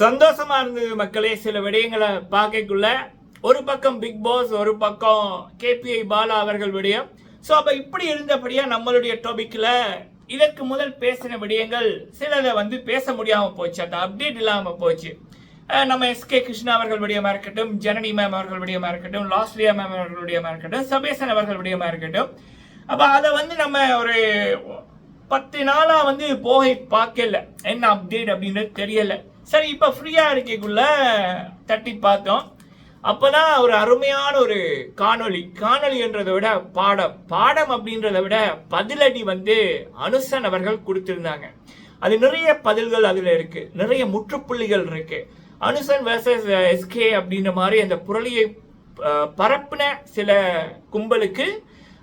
சந்தோஷமா இருந்தது மக்களே சில விடயங்களை பார்க்கக்குள்ள. ஒரு பக்கம் பிக் பாஸ் ஒரு பக்கம் கேபிஐ பாலா அவர்கள் விடயம். ஸோ அப்போ இப்படி இருந்தபடியா நம்மளுடைய டாபிக்ல இதற்கு முதல் பேசின விடயங்கள் சிலதை வந்து பேச முடியாம போச்சு. அந்த அப்டேட் இல்லாம போச்சு. நம்ம எஸ்கே கிருஷ்ணா அவர்கள் விடயமா இருக்கட்டும் ஜனனி மேம் அவர்கள் விடயமா இருக்கட்டும் லாஸ்லியா மேம் அவர்கள் விடயமா இருக்கட்டும் சபேசன் அவர்கள் விடயமா இருக்கட்டும். அப்போ அதை வந்து நம்ம ஒரு பத்து நாளா வந்து போகை பார்க்கல. என்ன அப்டேட் அப்படின்றது தெரியலை. சரி இப்போ ஃப்ரீயாக இருக்கக்குள்ள தட்டி பார்த்தோம். அப்போ தான் ஒரு அருமையான ஒரு காணொளி. காணொளி என்றதை விட பாடம். பாடம் அப்படின்றத விட பதிலடி வந்து அனுசன் அவர்கள் கொடுத்துருந்தாங்க. அது நிறைய பதில்கள் அதில் இருக்குது நிறைய முற்றுப்புள்ளிகள் இருக்குது அனுசன் versus எஸ்கே அப்படின்ற மாதிரி அந்த புரளியை பரப்பின சில கும்பலுக்கு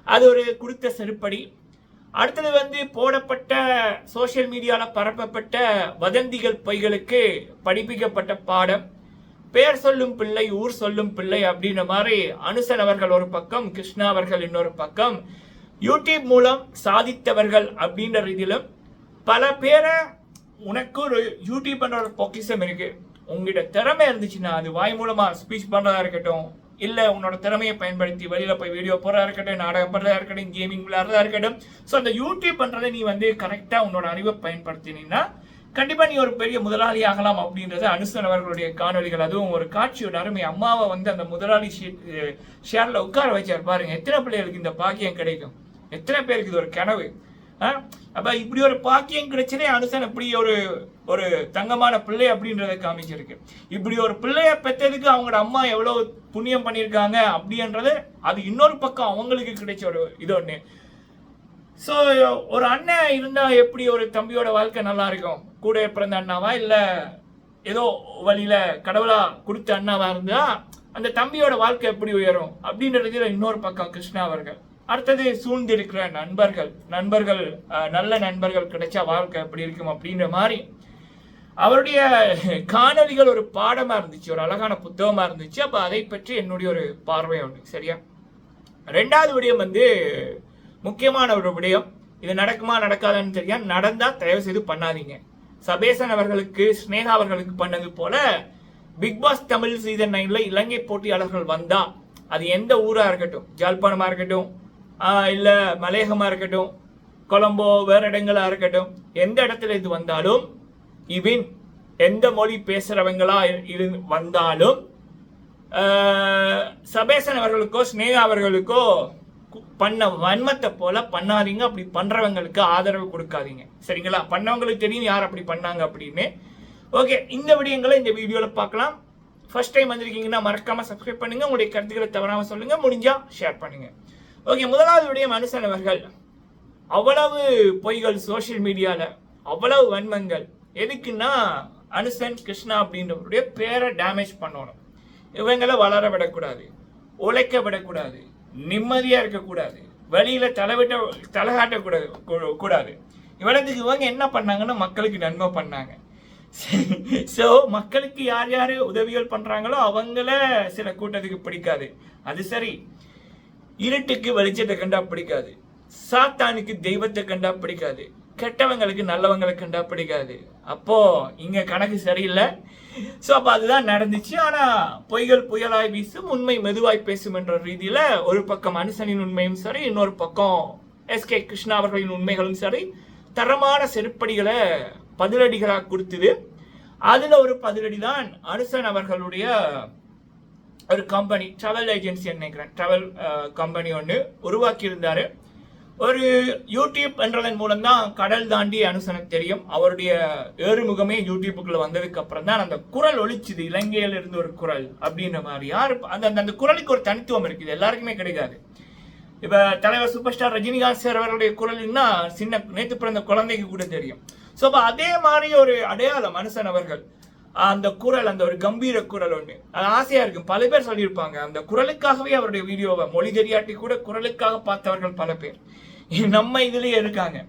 அது ஒரு கொடுத்த செருப்படி. அடுத்தது வந்து போடப்பட்ட சோஷியல் மீடியாவில் பரப்பப்பட்ட வதந்திகள் பொய்களுக்கு படிப்பிக்கப்பட்ட பாடம். பேர் சொல்லும் பிள்ளை ஊர் சொல்லும் பிள்ளை அப்படின்ற மாதிரி அனுசன் அவர்கள் ஒரு பக்கம் கிருஷ்ணா அவர்கள் இன்னொரு பக்கம். யூடியூப் மூலம் சாதித்தவர்கள் அப்படின்ற ரீதியிலும் பல பேரை உனக்கு ஒரு யூடியூப் பண்ணுற ஒரு பொக்கிஷம் இருக்கு. உங்ககிட்ட திறமை இருந்துச்சுன்னா அது வாய் மூலமா ஸ்பீச் பண்ணுறதா இருக்கட்டும் இல்லை உன்னோட திறமையை பயன்படுத்தி வெளியில் போய் வீடியோ போடுறதா இருக்கட்டும் நாடகம் போடுறதா இருக்கட்டும் கேமிங் விளையாடுறதா இருக்கட்டும். ஸோ அந்த யூடியூப் பண்ணுறதை நீ வந்து கரெக்டாக உன்னோட அறிவை பயன்படுத்தினீங்கன்னா கண்டிப்பாக நீ ஒரு பெரிய முதலாளி ஆகலாம் அப்படின்றது அனுசன் அவர்களுடைய காணொளிகள் அதுவும் ஒரு காட்சியோட அருமை. அம்மாவை வந்து அந்த முதலாளி ஷேர்ல உட்கார வச்சார் பாருங்க. எத்தனை பிள்ளைகளுக்கு இந்த பாக்கியம் கிடைக்கும்? எத்தனை பேருக்கு இது ஒரு கனவு? அப்போ இப்படி ஒரு பாக்கியம் கிடைச்சதே அனுசன் இப்படி ஒரு ஒரு தங்கமான பிள்ளை அப்படின்றத காமிச்சிருக்கு. இப்படி ஒரு பிள்ளைய பெற்றதுக்கு அவங்களோட அம்மா எவ்வளோ புண்ணியம் பண்ணியிருக்காங்க அப்படின்றது அது இன்னொரு பக்கம் அவங்களுக்கு கிடைச்ச ஒரு இது ஒன்று ஸோ ஒரு அண்ணன் இருந்தால் எப்படி ஒரு தம்பியோட வாழ்க்கை நல்லா இருக்கும்? கூட பிறந்த அண்ணாவா இல்லை ஏதோ வழியில் கடவுளாக கொடுத்த அண்ணாவா இருந்தால் அந்த தம்பியோட வாழ்க்கை எப்படி உயரும்? அப்படின்றதுல இன்னொரு பக்கம் கிருஷ்ணா அவர்கள். அடுத்தது சூழ்ந்திருக்கிற நண்பர்கள். நண்பர்கள் நல்ல நண்பர்கள் கிடைச்சா வாழ்க்கை எப்படி இருக்கும் அப்படின்ற மாதிரி அவருடைய காணொளிகள் ஒரு பாடமா இருந்துச்சு ஒரு அழகான புத்தகமா இருந்துச்சு. அப்ப அதை பற்றி என்னுடைய ஒரு பார்வை உண்டு. சரியா? ரெண்டாவது விடயம் வந்து முக்கியமான ஒரு விடயம். இது நடக்குமா நடக்காதான்னு தெரியாது நடந்தா தயவு செய்து பண்ணாதீங்க. சபேசன் அவர்களுக்கு ஸ்னேகா அவர்களுக்கு பண்ணது போல பிக் பாஸ் தமிழ் சீசன் நைன்ல இலங்கை போட்டியாளர்கள் வந்தா அது எந்த ஊரா இருக்கட்டும் ஜாழ்ப்பாணமா இருக்கட்டும் இல்லை மலையகமாக இருக்கட்டும் கொலம்போ வேற இடங்களாக இருக்கட்டும் எந்த இடத்துல இது வந்தாலும் இவின் எந்த மொழி பேசுகிறவங்களா இரு- இரு- வந்தாலும் சபேசன் அவர்களுக்கோ ஸ்னேகா அவர்களுக்கோ பண்ண வன்மத்தை போல பண்ணாதீங்க. அப்படி பண்ணுறவங்களுக்கு ஆதரவு கொடுக்காதீங்க. சரிங்களா? பண்ணவங்களுக்கு தெரியும் யார் அப்படி பண்ணாங்க அப்படின்னு. ஓகே இந்த விடயங்களை இந்த வீடியோவில் பார்க்கலாம். ஃபர்ஸ்ட் டைம் வந்திருக்கீங்கன்னா மறக்காமல் சப்ஸ்கிரைப் பண்ணுங்கள் உங்களுடைய கருத்துக்களை தவறாமல் சொல்லுங்கள் முடிஞ்சால் ஷேர் பண்ணுங்கள் ஓகே முதலாவது விடயம் அனுசன் அவர்கள் அவ்வளவு பொய்கள் சோஷியல் மீடியாவில் அவ்வளவு வன்மங்கள். எதுக்குன்னா அனுசன் கிருஷ்ணா அப்படின்றவருடைய பேரை டேமேஜ் பண்ணணும். இவங்களை வளர விடக்கூடாது. உழைக்க விடக்கூடாது. நிம்மதியாக இருக்கக்கூடாது. வழியில் தலைவிட்ட தலைகாட்டக்கூடாது கூ- கூடாது. இவனத்துக்கு இவங்க என்ன பண்ணாங்கன்னா மக்களுக்கு நன்மை பண்ணாங்க. ஸோ மக்களுக்கு யார் யார் உதவிகள் பண்ணுறாங்களோ அவங்கள சில கூட்டத்துக்கு பிடிக்காது. அது சரி. இருட்டுக்கு வெளிச்சத்தை கண்டா பிடிக்காது சாத்தானுக்கு தெய்வத்தை கண்டா பிடிக்காது கெட்டவங்களுக்கு நல்லவங்களை கண்டா பிடிக்காது அப்போ இங்க கணக்கு சரியில்லை. ஸோ அப்போ அதுதான் நடந்துச்சு. ஆனா பொய்கள் புயலாய் வீசும் உண்மை மெதுவாய் பேசும் என்ற ரீதியில ஒரு பக்கம் அனுசனின் உண்மையும் சரி இன்னொரு பக்கம் எஸ் கே கிருஷ்ணா அவர்களின் உண்மைகளும் சரி தரமான செருப்படிகளை பதிலடிகளாக கொடுத்தது. அதுல ஒரு பதிலடி தான் அனுசன் அவர்களுடைய ஒரு கம்பெனி ட்ராவல் ஏஜென்சி நினைக்கிறேன். ட்ராவல் கம்பெனி ஒன்று உருவாக்கியிருந்தார். ஒரு யூடியூப் என்றதன் மூலம் தான் கடல் தாண்டி அனுசனுக்கு தெரியும். அவருடைய ஏறுமுகமே யூடியூப்புக்குள்ள வந்ததுக்கு அப்புறம் தான் அந்த குரல் ஒழிச்சுது இலங்கையில இருந்து ஒரு குரல் அப்படின்ற மாதிரி. யார் அந்த அந்த- குரலுக்கு ஒரு தனித்துவம் இருக்குது. எல்லாருக்குமே கிடைக்காது. இப்ப தலைவர் சூப்பர் ஸ்டார் ரஜினிகாந்த் சார் அவர்களுடைய குரல்னா சின்ன நேற்று பிறந்த குழந்தைக்கு கூட தெரியும். ஸோ அப்போ அதே மாதிரி ஒரு அடையாளம் மனுஷன் அவர்கள். அந்த குரல் அந்த ஒரு கம்பீர குரல் ஒன்று அது ஆசையா இருக்கும். பல பேர் சொல்லியிருப்பாங்க அந்த குரலுக்காகவே அவருடைய வீடியோவை மொழி தெரியாட்டி கூட குரலுக்காக பார்த்தவர்கள் பல பேர். நம்ம இதுலயே இருக்காங்க.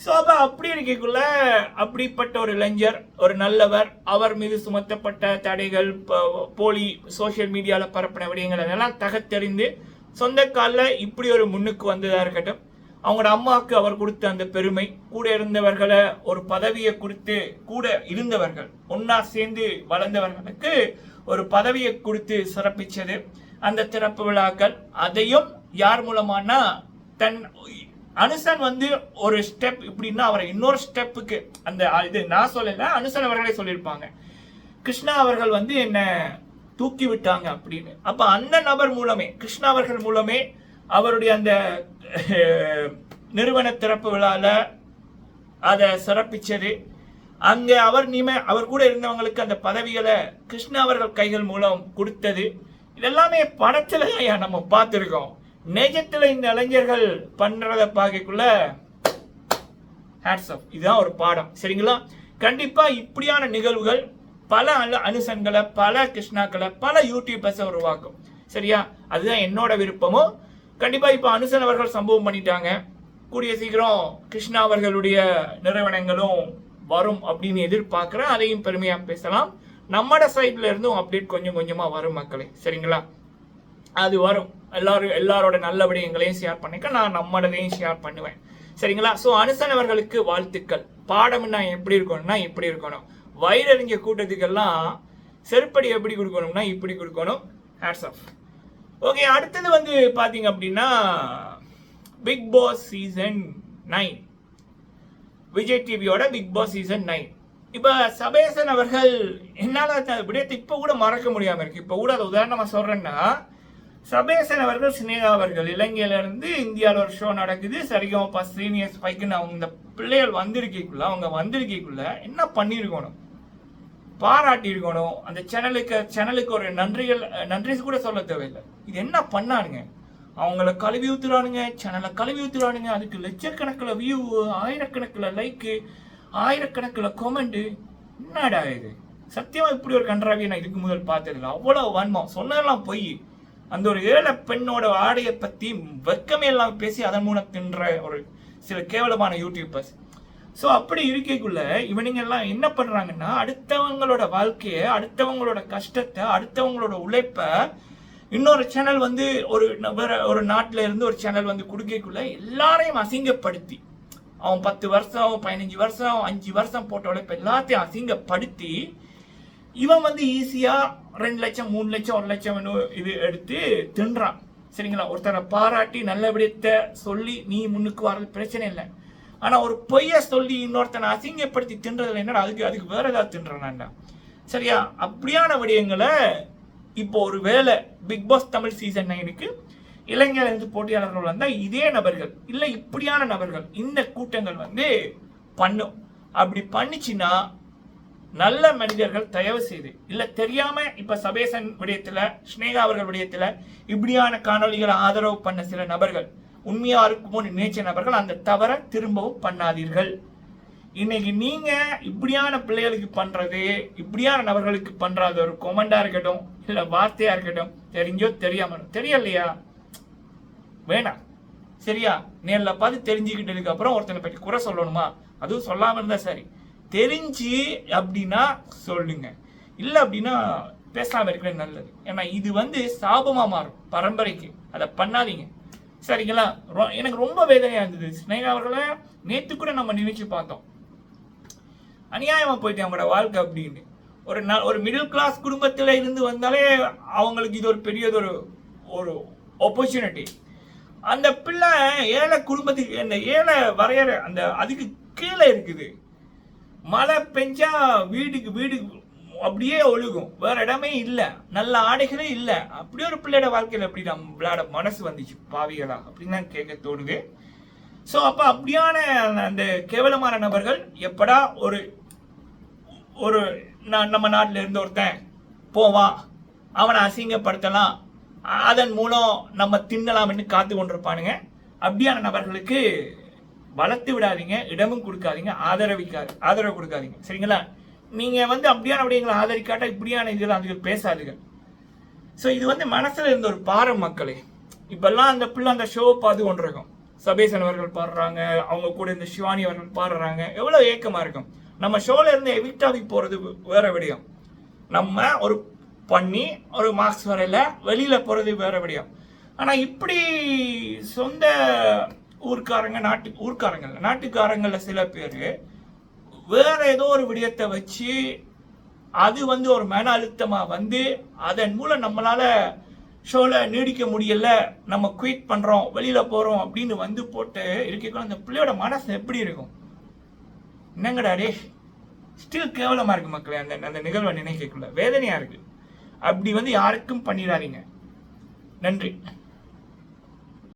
ஸோ அப்போ அப்படி இருக்கக்குள்ள அப்படிப்பட்ட ஒரு இளைஞர் ஒரு நல்லவர் அவர் மீது சுமத்தப்பட்ட தடைகள் போலி சோஷியல் மீடியாவில் பரப்பின விடயங்கள் அதெல்லாம் தகத்தெறிந்து சொந்த காலில் இப்படி ஒரு முன்னுக்கு வந்ததாக இருக்கட்டும் அவங்களோட அம்மாவுக்கு அவர் கொடுத்த அந்த பெருமை கூட இருந்தவர்களை ஒரு பதவியை கொடுத்து கூட இருந்தவர்கள் ஒன்னா சேர்ந்து வளர்ந்தவர்களுக்கு ஒரு பதவியை கொடுத்து சிறப்பிச்சது. அந்த திறப்பு விழாக்கள் அதையும் யார் மூலமானா தன் அனுசன் வந்து ஒரு ஸ்டெப் இப்படின்னா அவரை இன்னொரு ஸ்டெப்புக்கு அந்த இது நான் சொல்லல அனுசன் அவர்களே சொல்லியிருப்பாங்க. கிருஷ்ணா அவர்கள் வந்து என்ன தூக்கி விட்டாங்க அப்படின்னு. அப்ப அந்த நபர் மூலமே கிருஷ்ணா அவர்கள் மூலமே அவருடைய அந்த நிறுவன திறப்பு விழால அதை சிறப்பிச்சது. அங்கே அவர் நியம அவர் கூட இருந்தவங்களுக்கு அந்த பதவிகளை கிருஷ்ணா அவர்கள் கைகள் மூலம் கொடுத்தது. இதெல்லாமே படத்துல நம்ம பார்த்துருக்கோம். நிஜத்துல இந்த இளைஞர்கள் பண்றத பார்க்கக்குள்ள ஹேட்ஸ் ஆஃப் இதுதான் ஒரு பாடம். சரிங்களா? கண்டிப்பா இப்படியான நிகழ்வுகள் பல அனு- அனுசன்களை பல கிருஷ்ணாக்களை பல யூடியூபர்ஸை உருவாக்கும். சரியா? அதுதான் என்னோட விருப்பமும். கண்டிப்பா இப்ப அனுசன் அவர்கள் சம்பவம் பண்ணிட்டாங்க. கூடிய சீக்கிரம் கிருஷ்ணா அவர்களுடைய நிறுவனங்களும் வரும் அப்படின்னு எதிர்பார்க்கிறேன். அதையும் பெருமையா பேசலாம். நம்மட சைட்ல இருந்தும் அப்டேட் கொஞ்சம் கொஞ்சமா வரும் மக்களே. சரிங்களா? அது வரும். எல்லாரும் எல்லாரோட நல்ல விடயங்களையும் ஷேர் பண்ணிக்க நான் நம்மளதையும் ஷேர் பண்ணுவேன். சரிங்களா? ஸோ அனுசன் அவர்களுக்கு வாழ்த்துக்கள். பாடம்னா எப்படி இருக்கணும்னா இப்படி இருக்கணும். வயிறறிஞ்ச கூட்டத்துக்கெல்லாம் செருப்படி எப்படி கொடுக்கணும்னா இப்படி கொடுக்கணும். ஹேட்ஸ் ஆஃப் ஓகே அடுத்தது வந்து பார்த்தீங்க அப்படின்னா big boss season nine Vijay டிவியோட பிக் பாஸ் சீசன் நைன் இப்போ சபேசன் அவர்கள் என்னால் விடயத்தை இப்போ கூட மறக்க முடியாமல் இருக்கு. இப்போ கூட அதை உதாரணமாக சொல்கிறேன்னா சபேசன் அவர்கள் சினேகா அவர்கள் இலங்கையிலேருந்து இந்தியாவில் ஒரு ஷோ நடக்குது. சரிகமப்பா சீனியர்ஸ் பைக்குன்னு அவங்க இந்த பிள்ளைகள் வந்திருக்கைக்குள்ள அவங்க வந்திருக்கைக்குள்ள என்ன பண்ணியிருக்கணும் பாராட்டி இருக்கணும் அந்த சேனலுக்கு சேனலுக்கு ஒரு நன்றிகள் நன்றி கூட சொல்ல தேவையில்லை. இது என்ன பண்ணானுங்க? அவங்கள கழுவி ஊத்துறானுங்க சேனலை கழுவி ஊத்துறானுங்க. அதுக்கு லட்சக்கணக்கில் வியூ ஆயிரக்கணக்கில் லைக்கு ஆயிரக்கணக்கில் கொமெண்ட்டு என்னடா இது? சத்தியமா இப்படி ஒரு கன்றாவியை நான் இதுக்கு முதல் பார்த்ததில்ல. அவ்வளோ வன்மம். சொன்னதெல்லாம் பொய். அந்த ஒரு ஏழை பெண்ணோட ஆடையை பத்தி வெக்கமே எல்லாம் பேசி அதன் மூலம் தின்ற ஒரு சில கேவலமான யூடியூபர்ஸ் ஸோ அப்படி இருக்கைக்குள்ள இவனுங்க எல்லாம் என்ன பண்றாங்கன்னா அடுத்தவங்களோட வாழ்க்கையை அடுத்தவங்களோட கஷ்டத்தை அடுத்தவங்களோட உழைப்பை இன்னொரு சேனல் வந்து ஒரு நபர ஒரு நாட்டில இருந்து ஒரு சேனல் வந்து குடுக்கக்குள்ள எல்லாரையும் அசிங்கப்படுத்தி அவன் பத்து வருஷம் பதினஞ்சு வருஷம் அஞ்சு வருஷம் போட்ட உழைப்பு எல்லாத்தையும் அசிங்கப்படுத்தி இவன் வந்து ஈஸியா ரெண்டு லட்சம் மூணு லட்சம் ஒரு லட்சம் இது எடுத்து தின்றான். சரிங்களா? ஒருத்தரை பாராட்டி நல்ல விடத்தை சொல்லி நீ முன்னுக்கு வர்றது பிரச்சனை இல்லை. ஆனால் ஒரு பொய்யை சொல்லி இன்னொருத்தனை அசிங்கப்படுத்தி தின்றதில் என்னடா அதுக்கு அதுக்கு வேற ஏதாவது தின்றனாண்டா? சரியா? அப்படியான விடயங்களை இப்போ ஒரு வேலை பிக் பாஸ் தமிழ் சீசன் நைனுக்கு இளைஞர் போட்டியாளர்கள் வந்தால் இதே நபர்கள் இல்லை இப்படியான நபர்கள் இந்த கூட்டங்கள் வந்து பண்ணும். அப்படி பண்ணிச்சுன்னா நல்ல மனிதர்கள் தயவு செய்து இல்லை தெரியாம இப்ப சபேசன் விடயத்துல ஸ்னேகா அவர்கள் விடயத்துல இப்படியான காணொளிகளை ஆதரவு பண்ண சில நபர்கள் உண்மையா இருக்குமோ நினைச்ச நபர்கள் அந்த தவறை திரும்பவும் பண்ணாதீர்கள். இன்னைக்கு நீங்க இப்படியான பிள்ளைகளுக்கு பண்றது இப்படியான நபர்களுக்கு பண்றது ஒரு கொமெண்டா இருக்கட்டும் இல்ல வார்த்தையா இருக்கட்டும் தெரிஞ்சோ தெரியாம தெரியலையா? வேணாம். சரியா? நேர்ல பார்த்து தெரிஞ்சுக்கிட்டதுக்கு அப்புறம் ஒருத்தனை பற்றி குறை சொல்லணுமா? அதுவும் சொல்லாம இருந்தா சரி. தெரிஞ்சு அப்படின்னா சொல்லுங்க. இல்ல அப்படின்னா பேசாம இருக்கிறது நல்லது. ஏன்னா இது வந்து சாபமா மாறும். பரம்பரைக்கு. அதை பண்ணாதீங்க. சரிங்களா? ரொ- எனக்கு ரொம்ப வேதனையா இருந்தது. ஸ்னேகா அவர்களை நேத்து கூட நம்ம நினைச்சு பார்த்தோம். அநியாயமா போயிட்டு அவங்களோட வாழ்க்கை அப்படின்னு. ஒரு ந ஒரு மிடில் கிளாஸ் குடும்பத்தில் இருந்து வந்தாலே அவங்களுக்கு இது ஒரு பெரியதொரு ஒரு ஆப்பர்ச்சுனிட்டி அந்த பிள்ளை ஏழை குடும்பத்துக்கு அந்த ஏழை வரையற அந்த அதுக்கு கீழே இருக்குது. மழை பெஞ்சா வீடுக்கு வீடு அப்படியே ஒழுகும். வேற இடமே இல்லை. நல்ல ஆடைகளே இல்லை. அப்படி ஒரு பிள்ளையோட வாழ்க்கையில் எப்படி நம்ம விளையாட மனசு வந்துச்சு? பாவிகளா? அப்படின்னு தான் கேட்க தோணுது. ஸோ அப்போ அப்படியான அந்த கேவலமான நபர்கள் எப்படா ஒரு ஒரு நான் நம்ம நாட்டில் இருந்து ஒருத்தன் போவான் அவனை அசிங்கப்படுத்தலாம். அதன் மூலம் நம்ம தின்னலாம்னு காத்து கொண்டிருப்பானுங்க. அப்படியான நபர்களுக்கு வளர்த்து விடாதீங்க. இடமும் கொடுக்காதீங்க. ஆதரவிக்காது ஆதரவு கொடுக்காதீங்க. சரிங்களா? நீங்கள் வந்து அப்படியான விடயங்களை ஆதரிக்காட்டா இப்படியான இதில் அதுகள் பேசாதுங்க. ஸோ இது வந்து மனசில் இருந்த ஒரு பாரம் மக்களே. இப்பெல்லாம் அந்த பிள்ளை அந்த ஷோ பார்த்து கொண்டிருக்கும். சபேசன் அவர்கள் பாடுறாங்க அவங்க கூட இந்த சிவானி அவர்கள் பாடுறாங்க. எவ்வளோ ஏக்கமாக இருக்கும். நம்ம ஷோவில் இருந்து எவிக்டாவி போகிறது வேற விடியம். நம்ம ஒரு பண்ணி ஒரு மார்க்ஸ் வரையில் வெளியில் போகிறது வேற விடியும். ஆனால் இப்படி சொந்த ஊர்க்காரங்க நாட்டு ஊர்க்காரங்கள் நாட்டுக்காரங்களில் சில பேர் வேற ஏதோ ஒரு விடயத்தை வச்சு அது வந்து ஒரு மன அழுத்தமாக வந்து அதன் மூலம் நம்மளால ஷோவில் நீடிக்க முடியல நம்ம குயிட் பண்ணுறோம் வெளியில் போகிறோம் அப்படின்னு வந்து போட்டு இருக்க அந்த பிள்ளையோட மனசு எப்படி இருக்கும்? என்னங்கடா டே ஸ்டில் கேவலமாக இருக்கு மக்களே அந்த அந்த நிகழ்வை நினைக்கக்குள்ள. வேதனையாக இருக்குது அப்படி வந்து யாருக்கும் பண்ணிடாதீங்க. நன்றி.